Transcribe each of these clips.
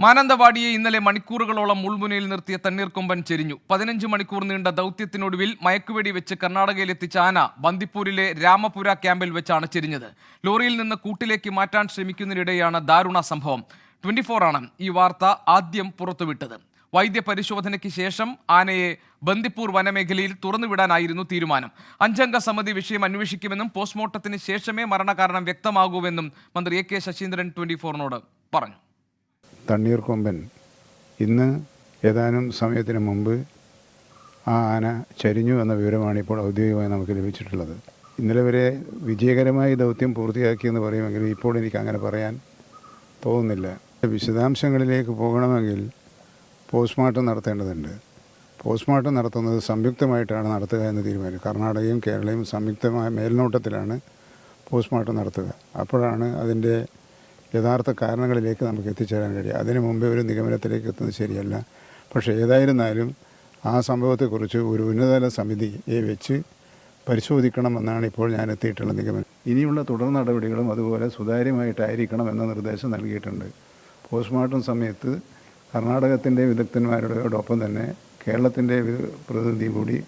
മാനന്തവാടിയെ ഇന്നലെ മണിക്കൂറുകളോളം മുൾമുനയിൽ നിർത്തിയ തണ്ണീർക്കൊമ്പൻ ചെരിഞ്ഞു. പതിനഞ്ച് മണിക്കൂർ നീണ്ട ദൗത്യത്തിനൊടുവിൽ മയക്കുവെടി വെച്ച് കർണാടകയിലെത്തിച്ച ആന ബന്ദിപ്പൂരിലെ രാമപുര ക്യാമ്പിൽ വെച്ചാണ് ചെരിഞ്ഞത്. ലോറിയിൽ നിന്ന് കൂട്ടിലേക്ക് മാറ്റാൻ ശ്രമിക്കുന്നതിനിടെയാണ് ദാരുണ സംഭവം. ട്വന്റി ആണ് ഈ വാർത്ത ആദ്യം പുറത്തുവിട്ടത്. വൈദ്യപരിശോധനയ്ക്ക് ശേഷം ആനയെ ബന്ദിപ്പൂർ വനമേഖലയിൽ തുറന്നുവിടാനായിരുന്നു തീരുമാനം. അഞ്ചംഗ സമിതി വിഷയം അന്വേഷിക്കുമെന്നും പോസ്റ്റ്മോർട്ടത്തിന് ശേഷമേ മരണകാരണം വ്യക്തമാകൂവെന്നും മന്ത്രി എ കെ ശശീന്ദ്രൻ ട്വന്റി ഫോറിനോട് പറഞ്ഞു. തണ്ണീർക്കൊമ്പൻ. ഇന്ന് ഏതാനും സമയത്തിന് മുമ്പ് ആ ആന ചരിഞ്ഞു എന്ന വിവരമാണ് ഇപ്പോൾ ഔദ്യോഗികമായി നമുക്ക് ലഭിച്ചിട്ടുള്ളത്. ഇന്നലെ വരെ വിജയകരമായി ദൗത്യം പൂർത്തിയാക്കിയെന്ന് പറയുമെങ്കിൽ ഇപ്പോൾ എനിക്ക് അങ്ങനെ പറയാൻ തോന്നുന്നില്ല. വിശദാംശങ്ങളിലേക്ക് പോകണമെങ്കിൽ പോസ്റ്റ്മോർട്ടം നടത്തേണ്ടതുണ്ട്. പോസ്റ്റ്മോർട്ടം നടത്തുന്നത് സംയുക്തമായിട്ടാണ് നടത്തുക എന്ന് തീരുമാനം കർണാടകയും കേരളയും സംയുക്തമായ മേൽനോട്ടത്തിലാണ് പോസ്റ്റ്മോർട്ടം നടത്തുക. അപ്പോഴാണ് അതിന്റെ യഥാർത്ഥ കാരണങ്ങളിലേക്ക് നമുക്ക് എത്തിച്ചേരാൻ കഴിയും. അതിനു മുമ്പേ ഒരു നിഗമനത്തിലേക്ക് എത്തുന്നത് ശരിയല്ല. പക്ഷേ ഏതായിരുന്നാലും ആ സംഭവത്തെക്കുറിച്ച് ഒരു ഉന്നതതല സമിതിയെ വെച്ച് പരിശോധിക്കണമെന്നാണ് ഇപ്പോൾ ഞാൻ എത്തിയിട്ടുള്ള നിഗമനം. ഇനിയുള്ള തുടർ നടപടികളും അതുപോലെ സുതാര്യമായിട്ടായിരിക്കണം എന്ന നിർദ്ദേശം നൽകിയിട്ടുണ്ട്. പോസ്റ്റ്മോർട്ടം സമയത്ത് കർണാടകത്തിന്റെ വിദഗ്ധന്മാരോടൊപ്പം തന്നെ കേരളത്തിന്റെ പ്രതിനിധി കൂടി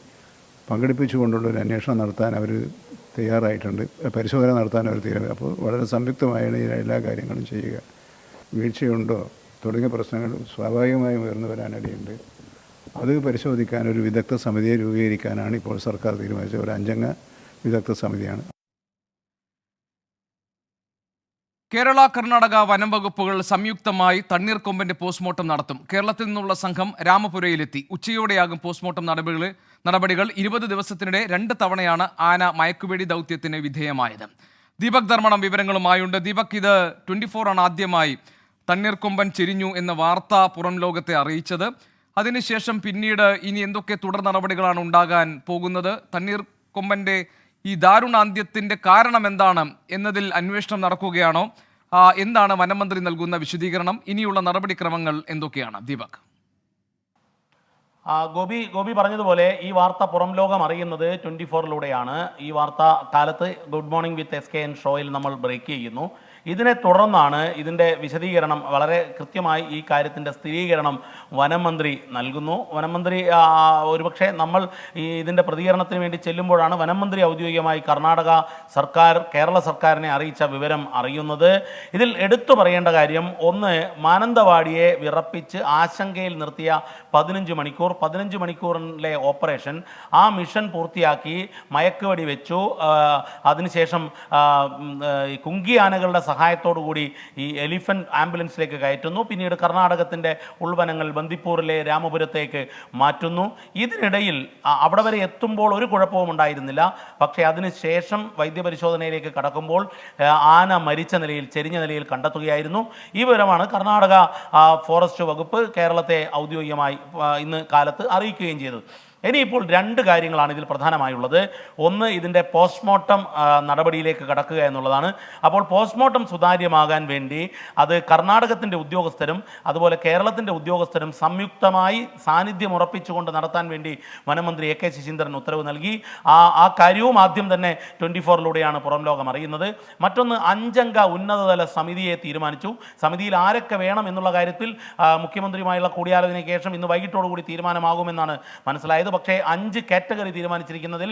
പങ്കെടുപ്പിച്ചുകൊണ്ടുള്ള ഒരു അന്വേഷണം നടത്താൻ അവർ തയ്യാറായിട്ടുണ്ട്. പരിശോധന നടത്താൻ അവർ തീരുമാനം അപ്പോൾ വളരെ സംയുക്തമായാണ് ഈ എല്ലാ കാര്യങ്ങളും ചെയ്യുക. വീഴ്ചയുണ്ടോ? തുടങ്ങിയ പ്രശ്നങ്ങൾ സ്വാഭാവികമായും ഉയർന്നു വരാനിടയുണ്ട് അത് പരിശോധിക്കാൻ ഒരു വിദഗ്ധ സമിതിയെ രൂപീകരിക്കാനാണ് ഇപ്പോൾ സർക്കാർ തീരുമാനിച്ചത്. ഒരു അഞ്ചംഗ വിദഗ്ധ സമിതിയാണ്. കേരള കർണാടക വനം വകുപ്പുകൾ സംയുക്തമായി തണ്ണീർക്കൊമ്പന്റെ പോസ്റ്റ്മോർട്ടം നടത്തും. കേരളത്തിൽ നിന്നുള്ള സംഘം രാമപുരയിലെത്തി. ഉച്ചയോടെയാകും പോസ്റ്റ്മോർട്ടം നടപടികൾ നടപടികൾ ഇരുപത് ദിവസത്തിനിടെ രണ്ട് തവണയാണ് ആന മയക്കുവെടി ദൗത്യത്തിന് വിധേയമായത്. ദീപക് ധർമ്മണം വിവരങ്ങളുമായുണ്ട്. ദീപക് ഇത് ട്വന്റി ആണ് ആദ്യമായി തണ്ണീർക്കൊമ്പൻ ചെരിഞ്ഞു എന്ന വാർത്ത പുറം ലോകത്തെ അറിയിച്ചത്. അതിനുശേഷം പിന്നീട് ഇനി എന്തൊക്കെ തുടർ നടപടികളാണ് ഉണ്ടാകാൻ പോകുന്നത്? തണ്ണീർക്കൊമ്പന്റെ ഈ ദാരുണാന്ത്യത്തിന്റെ കാരണം എന്താണ് എന്നതിൽ അന്വേഷണം നടക്കുകയാണോ? എന്താണ് വനമന്ത്രി നൽകുന്ന വിശദീകരണം? ഇനിയുള്ള നടപടിക്രമങ്ങൾ എന്തൊക്കെയാണ്? ദീപക്. ഗോപി ഗോപി പറഞ്ഞതുപോലെ ഈ വാർത്ത പുറം ലോകം അറിയുന്നത് ട്വന്റി ഫോറിലൂടെയാണ്. ഈ വാർത്ത കാലത്ത് good morning with S K N ഷോയിൽ നമ്മൾ ബ്രേക്ക് ചെയ്യുന്നു. ഇതിനെ തുടർന്നാണ് ഇതിന്റെ വിശദീകരണം വളരെ കൃത്യമായി ഈ കാര്യത്തിന്റെ സ്ഥിരീകരണം വനം മന്ത്രി നൽകുന്നു വനം മന്ത്രി ഒരുപക്ഷെ നമ്മൾ ഈ ഇതിന്റെ പ്രതികരണത്തിന് വേണ്ടി ചെല്ലുമ്പോഴാണ് വനം മന്ത്രി ഔദ്യോഗികമായി കർണാടക സർക്കാർ കേരള സർക്കാരിനെ അറിയിച്ച വിവരം അറിയുന്നത്. ഇതിൽ എടുത്തു പറയേണ്ട കാര്യം ഒന്ന് മാനന്തവാടിയെ വിറപ്പിച്ച് ആശങ്കയിൽ നിർത്തിയ പതിനഞ്ച് മണിക്കൂർ പതിനഞ്ച് മണിക്കൂറിലെ ഓപ്പറേഷൻ ആ മിഷൻ പൂർത്തിയാക്കി മയക്കുവടി വെച്ചു. അതിനുശേഷം കുങ്കിയാനകളുടെ ഉം, സഹായത്തോടു കൂടി ഈ എലിഫന്റ് ആംബുലൻസിലേക്ക് കയറ്റുന്നു. പിന്നീട് കർണാടകത്തിന്റെ ഉൾവനങ്ങൾ ബന്ദിപ്പൂരിലെ രാമപുരത്തേക്ക് മാറ്റുന്നു. ഇതിനിടയിൽ അവിടെ വരെ എത്തുമ്പോൾ ഒരു കുഴപ്പവും ഉണ്ടായിരുന്നില്ല. പക്ഷേ അതിനുശേഷം വൈദ്യപരിശോധനയിലേക്ക് കടക്കുമ്പോൾ ആന മരിച്ച നിലയിൽ ചെരിഞ്ഞ നിലയിൽ കണ്ടെത്തുകയായിരുന്നു. ഈ വിവരമാണ് കർണാടക ഫോറസ്റ്റ് വകുപ്പ് കേരളത്തെ ഔദ്യോഗികമായി ഇന്ന് കാലത്ത് അറിയിക്കുകയും ചെയ്തത്. ഇനിയിപ്പോൾ രണ്ട് കാര്യങ്ങളാണ് ഇതിൽ പ്രധാനമായുള്ളത്. ഒന്ന് ഇതിന്റെ പോസ്റ്റ്മോർട്ടം നടപടിയിലേക്ക് കടക്കുക എന്നുള്ളതാണ്. അപ്പോൾ പോസ്റ്റ്മോർട്ടം സുതാര്യമാകാൻ വേണ്ടി അത് കർണാടകത്തിന്റെ ഉദ്യോഗസ്ഥരും അതുപോലെ കേരളത്തിന്റെ ഉദ്യോഗസ്ഥരും സംയുക്തമായി സാന്നിധ്യം ഉറപ്പിച്ചുകൊണ്ട് നടത്താൻ വേണ്ടി വനമന്ത്രി എ കെ ശശീന്ദ്രൻ ഉത്തരവ് നൽകി. ആ ആ കാര്യവും ആദ്യം തന്നെ ട്വന്റി ഫോറിലൂടെയാണ് പുറം ലോകം അറിയുന്നത്. മറ്റൊന്ന് അഞ്ചംഗ ഉന്നതതല സമിതിയെ തീരുമാനിച്ചു. സമിതിയിൽ ആരൊക്കെ വേണം എന്നുള്ള കാര്യത്തിൽ മുഖ്യമന്ത്രിയുമായുള്ള കൂടിയാലോചനയ്ക്ക് ശേഷം ഇന്ന് വൈകിട്ടോടുകൂടി തീരുമാനമാകുമെന്നാണ് മനസ്സിലായത്. പക്ഷേ അഞ്ച് കാറ്റഗറി തീരുമാനിച്ചിരിക്കുന്നതിൽ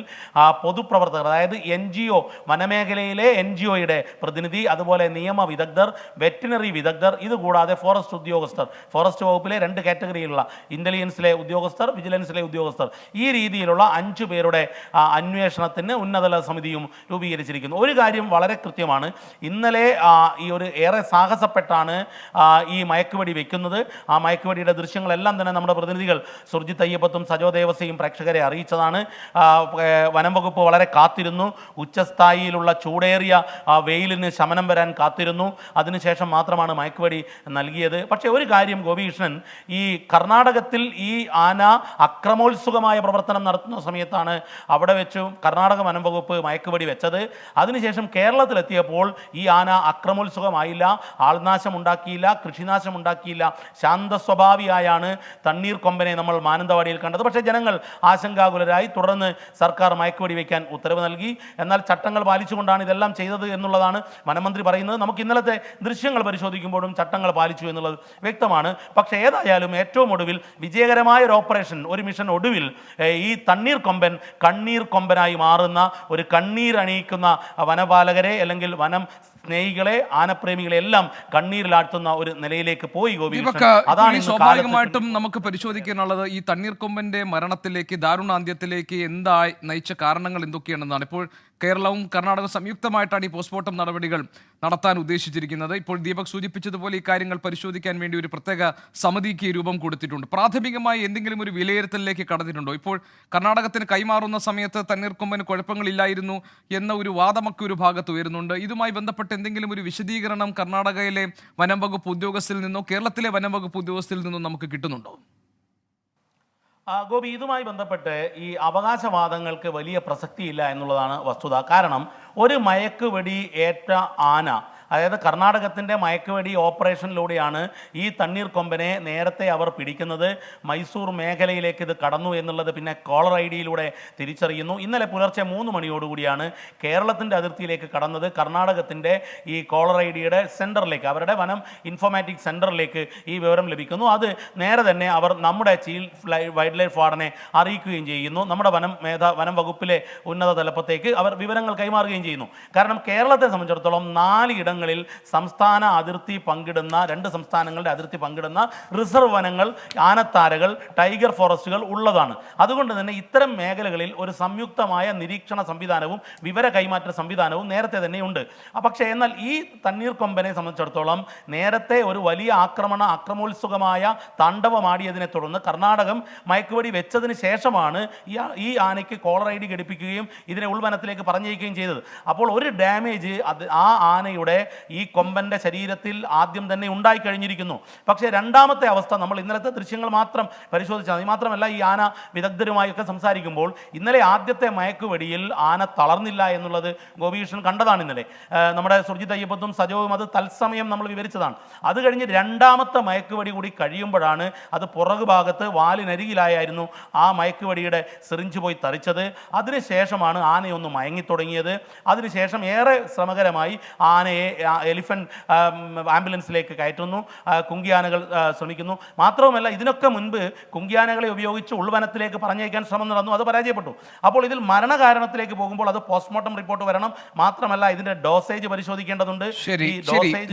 പൊതുപ്രവർത്തകർ അതായത് എൻ ജി ഒ വനമേഖലയിലെ എൻ ജി ഒയുടെ പ്രതിനിധി അതുപോലെ നിയമ വിദഗ്ധർ വെറ്റിനറി വിദഗ്ധർ ഇതുകൂടാതെ ഫോറസ്റ്റ് ഉദ്യോഗസ്ഥർ ഫോറസ്റ്റ് വകുപ്പിലെ രണ്ട് കാറ്റഗറിയിലുള്ള ഇന്റലിജൻസിലെ ഉദ്യോഗസ്ഥർ വിജിലൻസിലെ ഉദ്യോഗസ്ഥർ ഈ രീതിയിലുള്ള അഞ്ചു പേരുടെ അന്വേഷണത്തിന് ഉന്നതല സമിതിയും രൂപീകരിച്ചിരിക്കുന്നു. ഒരു കാര്യം വളരെ കൃത്യമാണ്. ഇന്നലെ ഈ ഒരു ഏറെ സാഹസപ്പെട്ടാണ് ഈ മയക്കുവെടി വെക്കുന്നത്. ആ മയക്കുവെടിയുടെ ദൃശ്യങ്ങളെല്ലാം തന്നെ നമ്മുടെ പ്രതിനിധികൾ സുർജിത് അയ്യപ്പത്തും സജോ ദേവസ്യയും പ്രേക്ഷകരെ അറിയിച്ചതാണ്. വനം വകുപ്പ് വളരെ കാത്തിരുന്നു. ഉച്ചസ്ഥായിയിലുള്ള ചൂടേറിയ ആ, വെയിലിന് ശമനം വരാൻ കാത്തിരുന്നു. അതിനുശേഷം മാത്രമാണ് മയക്കുവടി നൽകിയത്. പക്ഷേ ഒരു കാര്യം ഗോപികൃഷ്ണൻ ഈ കർണാടകത്തിൽ ഈ ആന അക്രമോത്സുകമായ പ്രവർത്തനം നടത്തുന്ന സമയത്താണ് അവിടെ വെച്ച് കർണാടക വനം വകുപ്പ് മയക്കുപടി വെച്ചത്. അതിനുശേഷം കേരളത്തിലെത്തിയപ്പോൾ ഈ ആന അക്രമോത്സുകമായില്ല. ആൾനാശം ഉണ്ടാക്കിയില്ല കൃഷിനാശം ഉണ്ടാക്കിയില്ല. ശാന്തസ്വഭാവിയായാണ് തണ്ണീർ കൊമ്പനെ നമ്മൾ മാനന്തവാടിയിൽ കണ്ടത്. പക്ഷേ ജനങ്ങൾ ആശങ്കാകുലരായി തുടർന്ന് സർക്കാർ മയക്കുവെടി വയ്ക്കാൻ ഉത്തരവ് നൽകി. എന്നാൽ ചട്ടങ്ങൾ പാലിച്ചുകൊണ്ടാണ് ഇതെല്ലാം ചെയ്തത് എന്നുള്ളതാണ് വനമന്ത്രി പറയുന്നത്. നമുക്ക് ഇന്നലത്തെ ദൃശ്യങ്ങൾ പരിശോധിക്കുമ്പോഴും ചട്ടങ്ങൾ പാലിച്ചു എന്നുള്ളത് വ്യക്തമാണ്. പക്ഷേ ഏതായാലും ഏറ്റവും ഒടുവിൽ വിജയകരമായ ഒരു ഓപ്പറേഷൻ ഒരു മിഷൻ ഒടുവിൽ ഈ തണ്ണീർ കൊമ്പൻ കണ്ണീർ കൊമ്പനായി മാറുന്ന ഒരു കണ്ണീർ അണിയിക്കുന്ന വനപാലകരെ അല്ലെങ്കിൽ വനം സ്നേഹികളെ ആനപ്രേമികളെ എല്ലാം കണ്ണീരിലാഴ്ത്തുന്ന ഒരു നിലയിലേക്ക് പോയി ഗോപി അതാണ് സ്വാഭാവികമായിട്ടും നമുക്ക് പരിശോധിക്കാനുള്ളത് ഈ തണ്ണീർക്കൊമ്പന്റെ മരണത്തിലേക്ക് ദാരുണാന്ത്യത്തിലേക്ക് എന്തായി നയിച്ച കാരണങ്ങൾ എന്തൊക്കെയാണെന്നാണ്. ഇപ്പോൾ കേരളവും കർണാടകവും സംയുക്തമായിട്ടാണ് ഈ പോസ്റ്റ്മോർട്ടം നടപടികൾ നടത്താൻ ഉദ്ദേശിച്ചിരിക്കുന്നത്. ഇപ്പോൾ ദീപക് സൂചിപ്പിച്ചതുപോലെ ഈ കാര്യങ്ങൾ പരിശോധിക്കാൻ വേണ്ടി ഒരു പ്രത്യേക സമിതിക്ക് രൂപം കൊടുത്തിട്ടുണ്ട്. പ്രാഥമികമായി എന്തെങ്കിലും ഒരു വിലയിരുത്തലിലേക്ക് കടന്നിട്ടുണ്ടോ? ഇപ്പോൾ കർണാടകത്തിന് കൈമാറുന്ന സമയത്ത് തണ്ണീർക്കൊമ്പന് കുഴപ്പങ്ങളില്ലായിരുന്നു എന്ന ഒരു വാദമൊക്കെ ഒരു ഭാഗത്ത് ഉയരുന്നുണ്ട്. ഇതുമായി ബന്ധപ്പെട്ട് എന്തെങ്കിലും ഒരു വിശദീകരണം കർണാടകയിലെ വനം വകുപ്പ് ഉദ്യോഗസ്ഥരിൽ നിന്നോ കേരളത്തിലെ വനം വകുപ്പ് ഉദ്യോഗസ്ഥരിൽ നിന്നോ നമുക്ക് കിട്ടുന്നുണ്ടോ? ഗോപി ഇതുമായി ബന്ധപ്പെട്ട് ഈ അവകാശവാദങ്ങൾക്ക് വലിയ പ്രസക്തിയില്ല എന്നുള്ളതാണ് വസ്തുത. കാരണം ഒരു മയക്കുവെടി ഏറ്റ ആന അതായത് കർണാടകത്തിന്റെ മയക്കുവെടി ഓപ്പറേഷനിലൂടെയാണ് ഈ തണ്ണീർ കൊമ്പനെ നേരത്തെ അവർ പിടിക്കുന്നത്. മൈസൂർ മേഖലയിലേക്ക് ഇത് കടന്നു എന്നുള്ളത് പിന്നെ കോളർ ഐ ഡിയിലൂടെ തിരിച്ചറിയുന്നു. ഇന്നലെ പുലർച്ചെ മൂന്ന് മണിയോടുകൂടിയാണ് കേരളത്തിന്റെ അതിർത്തിയിലേക്ക് കടന്നത്. കർണാടകത്തിന്റെ ഈ കോളർ ഐ ഡിയുടെ സെന്ററിലേക്ക് അവരുടെ വനം ഇൻഫോമാറ്റിക് സെന്ററിലേക്ക് ഈ വിവരം ലഭിക്കുന്നു. അത് നേരെ തന്നെ അവർ നമ്മുടെ ചീഫ് വൈൽഡ് ലൈഫ് വാർഡനെ അറിയിക്കുകയും ചെയ്യുന്നു. നമ്മുടെ വനം മേധാ വനം വകുപ്പിലെ ഉന്നത തലപ്പത്തേക്ക് അവർ വിവരങ്ങൾ കൈമാറുകയും ചെയ്യുന്നു. കാരണം കേരളത്തെ സംബന്ധിച്ചിടത്തോളം നാല് ഇടങ്ങളിൽ സംസ്ഥാന അതിർത്തി പങ്കിടുന്ന രണ്ട് സംസ്ഥാനങ്ങളുടെ അതിർത്തി പങ്കിടുന്ന റിസർവ് വനങ്ങൾ ആനത്താരകൾ ടൈഗർ ഫോറസ്റ്റുകൾ ഉള്ളതാണ്. അതുകൊണ്ട് തന്നെ ഇത്തരം മേഖലകളിൽ ഒരു സംയുക്തമായ നിരീക്ഷണ സംവിധാനവും വിവര കൈമാറ്റ സംവിധാനവും നേരത്തെ തന്നെ ഉണ്ട്. പക്ഷേ എന്നാൽ ഈ തണ്ണീർക്കൊമ്പനെ സംബന്ധിച്ചിടത്തോളം നേരത്തെ ഒരു വലിയ ആക്രമണ അക്രമോത്സുകമായ താണ്ഡവമാടിയതിനെ തുടർന്ന് കർണാടകം മയക്കുവടി വെച്ചതിന് ശേഷമാണ് ഈ ആനയ്ക്ക് കോളർ ഐ ഡി ഘടിപ്പിക്കുകയും ഇതിനെ ഉൾവനത്തിലേക്ക് പറഞ്ഞയക്കുകയും ചെയ്തത്. അപ്പോൾ ഒരു ഡാമേജ് അത് ആ ആനയുടെ ഈ കൊമ്പന്റെ ശരീരത്തിൽ ആദ്യം തന്നെ ഉണ്ടായി കഴിഞ്ഞിരിക്കുന്നു. പക്ഷേ രണ്ടാമത്തെ അവസ്ഥ നമ്മൾ ഇന്നലത്തെ ദൃശ്യങ്ങൾ മാത്രം പരിശോധിച്ചാൽ മതി. മാത്രമല്ല ഈ ആന വിദഗ്ധരുമായൊക്കെ സംസാരിക്കുമ്പോൾ ഇന്നലെ ആദ്യത്തെ മയക്കുവെടിയിൽ ആന തളർന്നില്ല എന്നുള്ളത് ഗോപികൃഷ്ണൻ കണ്ടതാണ് ഇന്നലെ. നമ്മുടെ സുർജിത് അയ്യപ്പത്തും സജോവും അത് തത്സമയം നമ്മൾ വിവരിച്ചതാണ്. അത് കഴിഞ്ഞ് രണ്ടാമത്തെ മയക്കുവെടി കൂടി കഴിയുമ്പോഴാണ് അത് പുറകു ഭാഗത്ത് വാലിനരികിലായിരുന്നു ആ മയക്കുവെടിയുടെ സിറിഞ്ച് പോയി തറിച്ചത്. അതിനുശേഷമാണ് ആനയൊന്ന് മയങ്ങിത്തുടങ്ങിയത്. അതിനുശേഷം ഏറെ ശ്രമകരമായി ആനയെ ആ, എലിഫന്റ് ആംബുലൻസിലേക്ക് കയറ്റുന്നു. കുങ്കിയാനകൾ ശ്രമിക്കുന്നു. മാത്രവുമല്ല ഇതിനൊക്കെ മുൻപ് കുങ്കിയാനകളെ ഉപയോഗിച്ച് ഉൾവനത്തിലേക്ക് പറഞ്ഞയക്കാൻ ശ്രമം നടന്നു. അത് പരാജയപ്പെട്ടു. അപ്പോൾ ഇതിൽ മരണകാരണത്തിലേക്ക് പോകുമ്പോൾ അത് പോസ്റ്റ്മോർട്ടം റിപ്പോർട്ട് വരണം. മാത്രമല്ല ഇതിന്റെ ഡോസേജ് പരിശോധിക്കേണ്ടതുണ്ട്. ശരി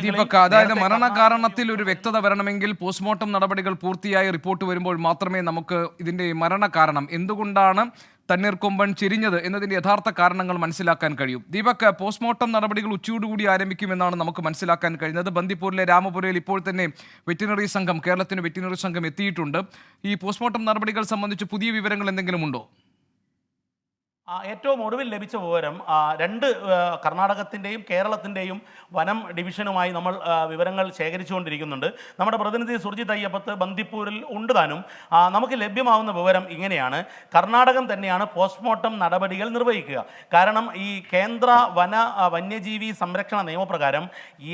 ദീപക് അതായത് മരണകാരണത്തിൽ ഒരു വ്യക്തത വരണമെങ്കിൽ പോസ്റ്റ്മോർട്ടം നടപടികൾ പൂർത്തിയായി റിപ്പോർട്ട് വരുമ്പോൾ മാത്രമേ നമുക്ക് ഇതിന്റെ മരണകാരണം. എന്തുകൊണ്ടാണ് തണ്ണീർക്കൊമ്പൻ ചെരിഞ്ഞത് എന്നതിന്റെ യഥാർത്ഥ കാരണങ്ങൾ മനസ്സിലാക്കാൻ കഴിയും. ദീപക് പോസ്റ്റ്മോർട്ടം നടപടികൾ ഉച്ചയോടുകൂടി ആരംഭിക്കുമെന്നാണ് നമുക്ക് മനസ്സിലാക്കാൻ കഴിഞ്ഞത് ബന്ദിപ്പൂരിലെ രാമപുരയിൽ ഇപ്പോൾ തന്നെ വെറ്റിനറി സംഘം കേരളത്തിന് വെറ്റിനറി സംഘം എത്തിയിട്ടുണ്ട്. ഈ പോസ്റ്റ്മോർട്ടം നടപടികൾ സംബന്ധിച്ച് പുതിയ വിവരങ്ങൾ എന്തെങ്കിലും ഉണ്ടോ? ഏറ്റവും ഒടുവിൽ ലഭിച്ച വിവരം രണ്ട് കർണാടകത്തിന്റെയും കേരളത്തിന്റെയും വനം ഡിവിഷനുമായി നമ്മൾ വിവരങ്ങൾ ശേഖരിച്ചുകൊണ്ടിരിക്കുന്നുണ്ട്. നമ്മുടെ പ്രതിനിധി സുർജിത് അയ്യപ്പത്ത് ബന്ദിപ്പൂരിൽ ഉണ്ട് താനും. നമുക്ക് ലഭ്യമാവുന്ന വിവരം ഇങ്ങനെയാണ്. കർണാടകം തന്നെയാണ് പോസ്റ്റ്മോർട്ടം നടപടികൾ നിർവഹിക്കുക. കാരണം ഈ കേന്ദ്ര വന വന്യജീവി സംരക്ഷണ നിയമപ്രകാരം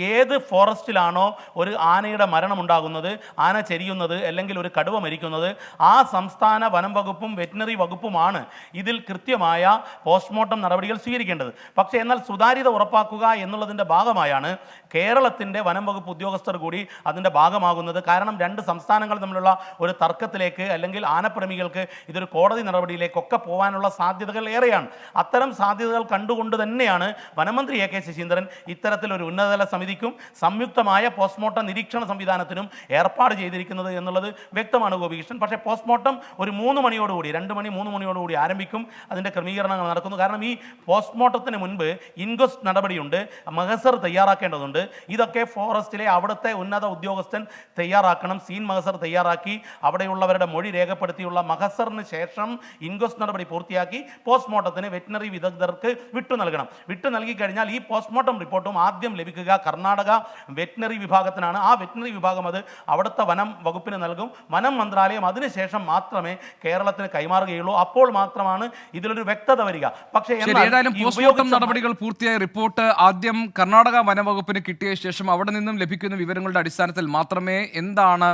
ഏത് ഫോറസ്റ്റിലാണോ ഒരു ആനയുടെ മരണം ഉണ്ടാകുന്നത് ആന ചെരിയുന്നത് അല്ലെങ്കിൽ ഒരു കടുവ മരിക്കുന്നത് ആ സംസ്ഥാന വനം വകുപ്പും വെറ്റിനറി വകുപ്പുമാണ് ഇതിൽ കൃത്യമായ പോസ്റ്റ്മോർട്ടം നടപടികൾ സ്വീകരിക്കേണ്ടത്. പക്ഷേ എന്നാൽ സുതാര്യത ഉറപ്പാക്കുക എന്നുള്ളതിന്റെ ഭാഗമായാണ് കേരളത്തിന്റെ വനം വകുപ്പ് ഉദ്യോഗസ്ഥർ കൂടി അതിന്റെ ഭാഗമാകുന്നത്. കാരണം രണ്ട് സംസ്ഥാനങ്ങൾ തമ്മിലുള്ള ഒരു തർക്കത്തിലേക്ക് അല്ലെങ്കിൽ ആനപ്രേമികൾക്ക് ഇതൊരു കോടതി നടപടിയിലേക്കൊക്കെ പോകാനുള്ള സാധ്യതകൾ ഏറെയാണ്. അത്തരം സാധ്യതകൾ കണ്ടുകൊണ്ട് തന്നെയാണ് വനമന്ത്രി എ കെ ശശീന്ദ്രൻ ഇത്തരത്തിലൊരു ഉന്നതതല സമിതിക്കും സംയുക്തമായ പോസ്റ്റ്മോർട്ടം നിരീക്ഷണ സംവിധാനത്തിനും ഏർപ്പാട് ചെയ്തിരിക്കുന്നത് എന്നുള്ളത് വ്യക്തമാണ് ഗോപികൃഷ്ണൻ. പക്ഷേ പോസ്റ്റ്മോർട്ടം ഒരു മൂന്ന് മണിയോടുകൂടി രണ്ട് മണി മൂന്ന് മണിയോടുകൂടി ആരംഭിക്കും. അതിന്റെ ക്രമീകരണങ്ങൾ നടക്കുന്നു. കാരണം ഈ പോസ്റ്റ്മോർട്ടത്തിന് മുൻപ് ഇൻക്വസ്റ്റ് നടപടിയുണ്ട്. മഹസർ തയ്യാറാക്കേണ്ടതുണ്ട്. ഇതൊക്കെ ഫോറസ്റ്റിലെ അവിടുത്തെ ഉന്നത ഉദ്യോഗസ്ഥൻ തയ്യാറാക്കണം. സീൻ മഹസർ തയ്യാറാക്കി. അവിടെയുള്ളവരുടെ മൊഴി രേഖപ്പെടുത്തിയുള്ള മഹസറിന് ശേഷം ഇൻക്വസ്റ്റ് നടപടി പൂർത്തിയാക്കി. പോസ്റ്റ്മോർട്ടത്തിന് വെറ്റിനറി വിദഗ്ധർക്ക് വിട്ടു നൽകണം. വിട്ടു നൽകി കഴിഞ്ഞാൽ ഈ പോസ്റ്റ്മോർട്ടം റിപ്പോർട്ടും ആദ്യം ലഭിക്കുക കർണാടക വെറ്റിനറി വിഭാഗത്തിനാണ്. ആ വെറ്റിനറി വിഭാഗം അത് അവിടുത്തെ വനം വകുപ്പിന് നൽകും. വനം മന്ത്രാലയം അതിനുശേഷം മാത്രമേ കേരളത്തിന് കൈമാറുകയുള്ളൂ. അപ്പോൾ മാത്രമാണ് ഇതിലൊരു വ്യക്തത വരിക. പക്ഷേ ഏതായാലും പോസ്റ്റ്മോർട്ടം നടപടികൾ പൂർത്തിയായ റിപ്പോർട്ട് ആദ്യം കർണാടക വനവകുപ്പിന് കിട്ടിയ ശേഷം അവിടെ നിന്നും ലഭിക്കുന്ന വിവരങ്ങളുടെ അടിസ്ഥാനത്തിൽ മാത്രമേ എന്താണ്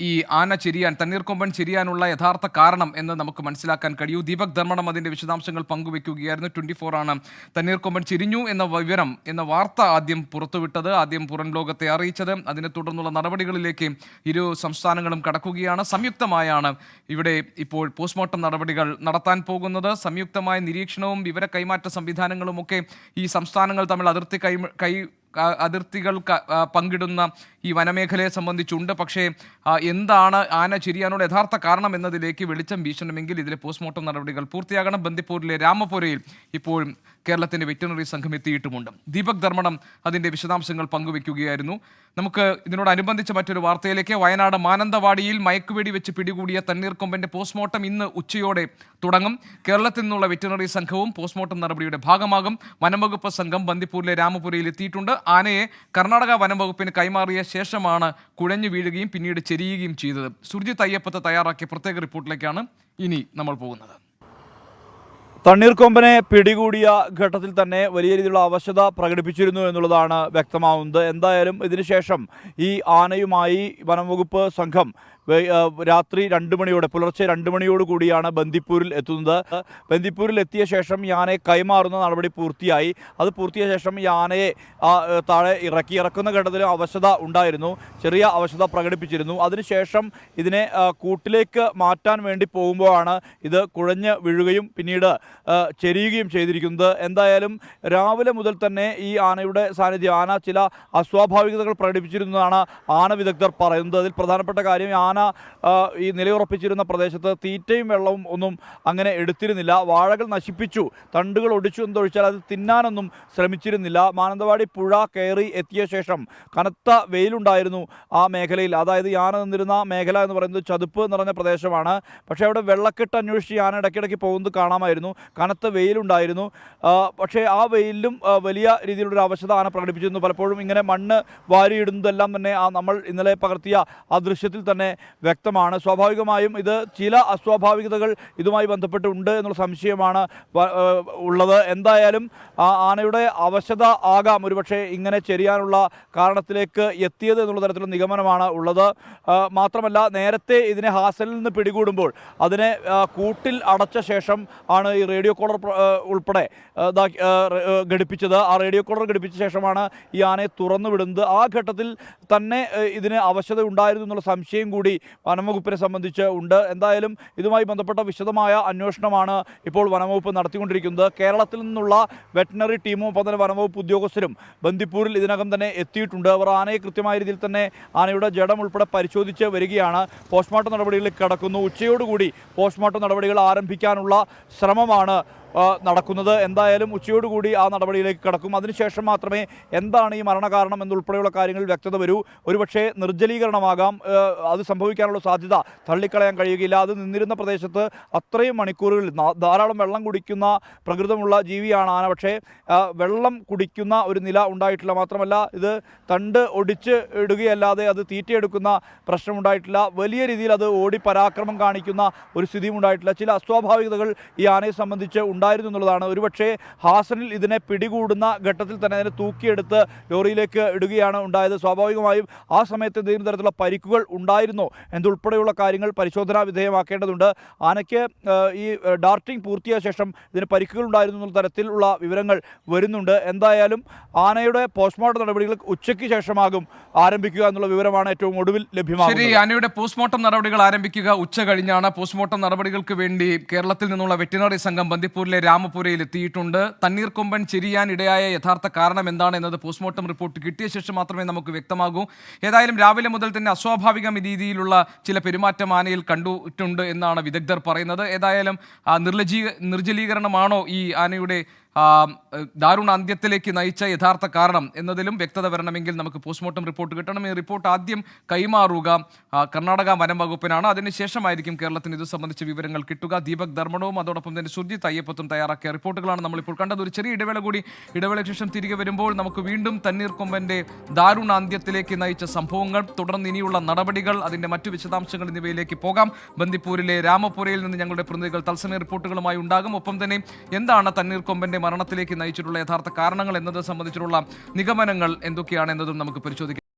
ഈ ആന ചെരിയാൻ തണ്ണീർക്കൊമ്പൻ ചെരിയാനുള്ള യഥാർത്ഥ കാരണം എന്ന് നമുക്ക് മനസ്സിലാക്കാൻ കഴിയൂ. ദീപക് ധർമ്മണം അതിന്റെ വിശദാംശങ്ങൾ പങ്കുവെക്കുകയായിരുന്നു ട്വന്റി ഫോർ ആണ് തണ്ണീർക്കൊമ്പൻ ചിരിഞ്ഞു എന്ന വിവരം എന്ന വാർത്ത ആദ്യം പുറത്തുവിട്ടത് ആദ്യം പുറം ലോകത്തെ അറിയിച്ചത്. അതിനെ തുടർന്നുള്ള നടപടികളിലേക്ക് ഇരു സംസ്ഥാനങ്ങളും കടക്കുകയാണ്. സംയുക്തമായാണ് ഇവിടെ ഇപ്പോൾ പോസ്റ്റ്മോർട്ടം നടപടികൾ നടത്താൻ പോകുന്നത്. സംയുക്തമായ നിരീക്ഷണവും വിവര കൈമാറ്റ സംവിധാനങ്ങളും ഒക്കെ ഈ സംസ്ഥാനങ്ങൾ തമ്മിൽ അതിർത്തി കൈ കൈ അതിർത്തികൾ പങ്കിടുന്ന ഈ വനമേഖലയെ സംബന്ധിച്ചുണ്ട്. പക്ഷേ എന്താണ് ആന ചിരിയാനുള്ള യഥാർത്ഥ കാരണം എന്നതിലേക്ക് വെളിച്ചം വീശണമെങ്കിൽ ഇതിലെ പോസ്റ്റ്മോർട്ടം നടപടികൾ പൂർത്തിയാകണം. ബന്ദിപ്പൂരിലെ രാമപുരയിൽ ഇപ്പോഴും കേരളത്തിന്റെ വെറ്റിനറി സംഘം എത്തിയിട്ടുമുണ്ട്. ദീപക് ധർമ്മണം അതിന്റെ വിശദാംശങ്ങൾ പങ്കുവെക്കുകയായിരുന്നു നമുക്ക് ഇതിനോടനുബന്ധിച്ച മറ്റൊരു വാർത്തയിലേക്ക് വയനാട് മാനന്തവാടിയിൽ മയക്കുവെടി വെച്ച് പിടികൂടിയ തണ്ണീർക്കൊമ്പന്റെ പോസ്റ്റ്മോർട്ടം ഇന്ന് ഉച്ചയോടെ തുടങ്ങും. കേരളത്തിൽ നിന്നുള്ള വെറ്റിനറി സംഘവും പോസ്റ്റ്മോർട്ടം നടപടിയുടെ ഭാഗമാകും. വനംവകുപ്പ് സംഘം ബന്ദിപ്പൂരിലെ രാമപുരയിൽ എത്തിയിട്ടുണ്ട്. ആനയെ കർണാടക വനംവകുപ്പിന് കൈമാറിയ ശേഷമാണ് കുഴഞ്ഞു വീഴുകയും പിന്നീട് ചെരിയുകയും ചെയ്തത്. സുർജിത് അയ്യപ്പത്ത് തയ്യാറാക്കിയ പ്രത്യേക റിപ്പോർട്ടിലേക്കാണ് ഇനി നമ്മൾ പോകുന്നത്. തണ്ണീർക്കൊമ്പനെ പിടികൂടിയ ഘട്ടത്തിൽ തന്നെ വലിയ രീതിയിലുള്ള അവശത പ്രകടിപ്പിച്ചിരുന്നു എന്നുള്ളതാണ് വ്യക്തമാവുന്നത്. എന്തായാലും ഇതിനുശേഷം ഈ ആനയുമായി വനംവകുപ്പ് സംഘം രാത്രി രണ്ട് മണിയോടെ പുലർച്ചെ രണ്ട് മണിയോട് കൂടിയാണ് ബന്ദിപ്പൂരിൽ എത്തുന്നത്. ബന്ദിപ്പൂരിൽ എത്തിയ ശേഷം യാനയെ കൈമാറുന്ന നടപടി പൂർത്തിയായി. അത് പൂർത്തിയായ ശേഷം യാനയെ താഴെ ഇറക്കി. ഇറക്കുന്ന ഘട്ടത്തിൽ അവശത ഉണ്ടായിരുന്നു. ചെറിയ അവശത പ്രകടിപ്പിച്ചിരുന്നു. അതിനുശേഷം ഇതിനെ കൂട്ടിലേക്ക് മാറ്റാൻ വേണ്ടി പോകുമ്പോഴാണ് ഇത് കുഴഞ്ഞ് വീഴുകയും പിന്നീട് ചെരിയുകയും ചെയ്തിരിക്കുന്നത്. എന്തായാലും രാവിലെ മുതൽ തന്നെ ഈ ആനയുടെ സാന്നിധ്യം ആന ചില അസ്വാഭാവികതകൾ പ്രകടിപ്പിച്ചിരുന്നതാണ് ആന വിദഗ്ധർ പറയുന്നത്. അതിൽ പ്രധാനപ്പെട്ട കാര്യം ആന ആ, ഈ നിലയുറപ്പിച്ചിരുന്ന പ്രദേശത്ത് തീറ്റയും വെള്ളവും ഒന്നും അങ്ങനെ എടുത്തിരുന്നില്ല. വാഴകൾ നശിപ്പിച്ചു തണ്ടുകൾ ഒടിച്ചു എന്നൊഴിച്ചാൽ അത് തിന്നാനൊന്നും ശ്രമിച്ചിരുന്നില്ല. മാനന്തവാടി പുഴ കയറി എത്തിയ ശേഷം കനത്ത വെയിലുണ്ടായിരുന്നു ആ മേഖലയിൽ. അതായത് യാന നിന്നിരുന്ന മേഖല എന്ന് പറയുന്നത് ചതുപ്പ് നിറഞ്ഞ പ്രദേശമാണ്. പക്ഷേ അവിടെ വെള്ളക്കെട്ട് അന്വേഷിച്ച് യാന ഇടയ്ക്കിടയ്ക്ക് പോകുന്നത് കാണാമായിരുന്നു. കനത്ത വെയിലുണ്ടായിരുന്നു. പക്ഷേ ആ വെയിലിലും വലിയ രീതിയിലുള്ള അവശത ആന പ്രകടിപ്പിച്ചിരുന്നു. പലപ്പോഴും ഇങ്ങനെ മണ്ണ് വാരിയിടുന്നതെല്ലാം തന്നെ ആ നമ്മൾ ഇന്നലെ പകർത്തിയ ആ ദൃശ്യത്തിൽ തന്നെ വ്യക്തമാണ്. സ്വാഭാവികമായും ഇത് ചില അസ്വാഭാവികതകൾ ഇതുമായി ബന്ധപ്പെട്ട് ഉണ്ട് എന്നുള്ള സംശയമാണ് ഉള്ളത്. എന്തായാലും ആ ആനയുടെ അവശത ആകാം. ഒരുപക്ഷെ ഇങ്ങനെ ചെരിയാനുള്ള കാരണത്തിലേക്ക് എത്തിയത് എന്നുള്ള തരത്തിലുള്ള നിഗമനമാണ് ഉള്ളത്. മാത്രമല്ല നേരത്തെ ഇതിനെ ഹാസലിൽ നിന്ന് പിടികൂടുമ്പോൾ അതിനെ കൂട്ടിൽ അടച്ച ശേഷം ആണ് ഈ റേഡിയോ കോളർ ഉൾപ്പെടെ ഘടിപ്പിച്ചത്. ആ റേഡിയോ കോളർ ഘടിപ്പിച്ച ശേഷമാണ് ഈ ആനയെ തുറന്നു വിടുന്നത് ആ ഘട്ടത്തിൽ തന്നെ ഇതിന് അവശത ഉണ്ടായിരുന്നു എന്നുള്ള സംശയം കൂടി വനംവകുപ്പിനെ സംബന്ധിച്ച് ഉണ്ട്. എന്തായാലും ഇതുമായി ബന്ധപ്പെട്ട വിശദമായ അന്വേഷണമാണ് ഇപ്പോൾ വനംവകുപ്പ് നടത്തിക്കൊണ്ടിരിക്കുന്നത്. കേരളത്തിൽ നിന്നുള്ള വെറ്റിനറി ടീമും ഒപ്പം തന്നെ വനംവകുപ്പ് ഉദ്യോഗസ്ഥരും ബന്ദിപ്പൂരിൽ ഇതിനകം തന്നെ എത്തിയിട്ടുണ്ട്. അവർ ആനയെ കൃത്യമായ രീതിയിൽ തന്നെ ആനയുടെ ജഡം ഉൾപ്പെടെ പരിശോധിച്ച് വരികയാണ്. പോസ്റ്റ്മോർട്ടം നടപടികളിൽ കടക്കുന്നു. ഉച്ചയോടുകൂടി പോസ്റ്റ്മോർട്ടം നടപടികൾ ആരംഭിക്കാനുള്ള ശ്രമമാണ് നടക്കുന്നത്. എന്തായാലും ഉച്ചയോടുകൂടി ആ നടപടിയിലേക്ക് കടക്കും. അതിനുശേഷം മാത്രമേ എന്താണ് ഈ മരണകാരണം എന്നുൾപ്പെടെയുള്ള കാര്യങ്ങളിൽ വ്യക്തത വരൂ. ഒരുപക്ഷേ നിർജലീകരണമാകാം. അത് സംഭവിക്കാനുള്ള സാധ്യത തള്ളിക്കളയാൻ കഴിയുകയില്ല. അത് നിന്നിരുന്ന പ്രദേശത്ത് അത്രയും മണിക്കൂറുകളിൽ ധാരാളം വെള്ളം കുടിക്കുന്ന പ്രകൃതമുള്ള ജീവിയാണ് ആന. പക്ഷേ വെള്ളം കുടിക്കുന്ന ഒരു നില ഉണ്ടായിട്ടില്ല. മാത്രമല്ല ഇത് തണ്ട് ഒടിച്ച് ഇടുകയല്ലാതെ അത് തീറ്റയെടുക്കുന്ന പ്രശ്നമുണ്ടായിട്ടില്ല. വലിയ രീതിയിൽ അത് ഓടി പരാക്രമം കാണിക്കുന്ന ഒരു സ്ഥിതിയും ഉണ്ടായിട്ടില്ല ചില അസ്വാഭാവികതകൾ ഈ ആനയെ സംബന്ധിച്ച് ഉണ്ടായിരുന്നു എന്നുള്ളതാണ്. ഒരുപക്ഷെ ഹാസനിൽ ഇതിനെ പിടികൂടുന്ന ഘട്ടത്തിൽ തന്നെ അതിനെ തൂക്കിയെടുത്ത് ലോറിയിലേക്ക് ഇടുകയാണ് ഉണ്ടായത്. സ്വാഭാവികമായും ആ സമയത്ത് എന്തെങ്കിലും തരത്തിലുള്ള പരിക്കുകൾ ഉണ്ടായിരുന്നോ എന്നുൾപ്പെടെയുള്ള കാര്യങ്ങൾ പരിശോധനാ വിധേയമാക്കേണ്ടതുണ്ട്. ആനയ്ക്ക് ഈ ഡാർട്ടിംഗ് പൂർത്തിയായ ശേഷം ഇതിന് പരിക്കുകൾ ഉണ്ടായിരുന്നു എന്നുള്ള തരത്തിലുള്ള വിവരങ്ങൾ വരുന്നുണ്ട്. എന്തായാലും ആനയുടെ പോസ്റ്റ്മോർട്ടം നടപടികൾ ഉച്ചയ്ക്ക് ശേഷമാകും ആരംഭിക്കുക എന്നുള്ള വിവരമാണ് ഏറ്റവും ഒടുവിൽ ലഭ്യമാകുന്നത്. ശരി ആനയുടെ പോസ്റ്റ്മോർട്ടം നടപടികൾ ആരംഭിക്കുക ഉച്ച കഴിഞ്ഞാണ്. പോസ്റ്റ്മോർട്ടം നടപടികൾക്ക് വേണ്ടി കേരളത്തിൽ നിന്നുള്ള വെറ്റിനറി സംഘം ബന്ദിപ്പൂരിലെ രാമപുരയിൽ എത്തിയിട്ടുണ്ട്. തണ്ണീർക്കൊമ്പൻ ചെരിയാൻ ഇടയായ യഥാർത്ഥ കാരണം എന്താണ് എന്നത് പോസ്റ്റ്മോർട്ടം റിപ്പോർട്ട് കിട്ടിയ ശേഷം മാത്രമേ നമുക്ക് വ്യക്തമാകൂ. ഏതായാലും രാവിലെ മുതൽ തന്നെ അസ്വാഭാവിക രീതിയിലുള്ള ചില പെരുമാറ്റം ആനയിൽ കണ്ടിട്ടുണ്ട് എന്നാണ് വിദഗ്ധർ പറയുന്നത്. ഏതായാലും നിർലജീ നിർജലീകരണമാണോ ഈ ആനയുടെ ദാരുണ അന്ത്യത്തിലേക്ക് നയിച്ച യഥാർത്ഥ കാരണം എന്നതിലും വ്യക്തത വരണമെങ്കിൽ നമുക്ക് പോസ്റ്റ്മോർട്ടം റിപ്പോർട്ട് കിട്ടണം. ഈ റിപ്പോർട്ട് ആദ്യം കൈമാറുക കർണാടക വനം വകുപ്പിനാണ്. അതിനുശേഷമായിരിക്കും കേരളത്തിന് ഇത് സംബന്ധിച്ച വിവരങ്ങൾ കിട്ടുക. ദീപക് ധർമ്മണവും അതോടൊപ്പം തന്നെ സുർജിത് അയ്യപ്പത്തും തയ്യാറാക്കിയ റിപ്പോർട്ടുകളാണ് നമ്മളിപ്പോൾ കണ്ടത്. ഒരു ചെറിയ ഇടവേള കൂടി ഇടവേളയ്ക്ക് ശേഷം തിരികെ വരുമ്പോൾ നമുക്ക് വീണ്ടും തണ്ണീർക്കൊമ്പന്റെ ദാരുണ അന്ത്യത്തിലേക്ക് നയിച്ച സംഭവങ്ങൾ തുടർന്ന് ഇനിയുള്ള നടപടികൾ അതിന്റെ മറ്റു വിശദാംശങ്ങൾ എന്നിവയിലേക്ക് പോകാം. ബന്ദിപ്പൂരിലെ രാമപുരയിൽ നിന്ന് ഞങ്ങളുടെ പ്രതിനിധികൾ തത്സമയ റിപ്പോർട്ടുകളുമായി ഉണ്ടാകും. ഒപ്പം തന്നെ എന്താണ് തണ്ണീർക്കൊമ്പന്റെ മരണത്തിലേക്ക് നയിച്ചിട്ടുള്ള യഥാർത്ഥ കാരണങ്ങൾ എന്നത് സംബന്ധിച്ചിട്ടുള്ള നിഗമനങ്ങൾ എന്തൊക്കെയാണ് എന്നതും നമുക്ക് പരിശോധിക്കാം.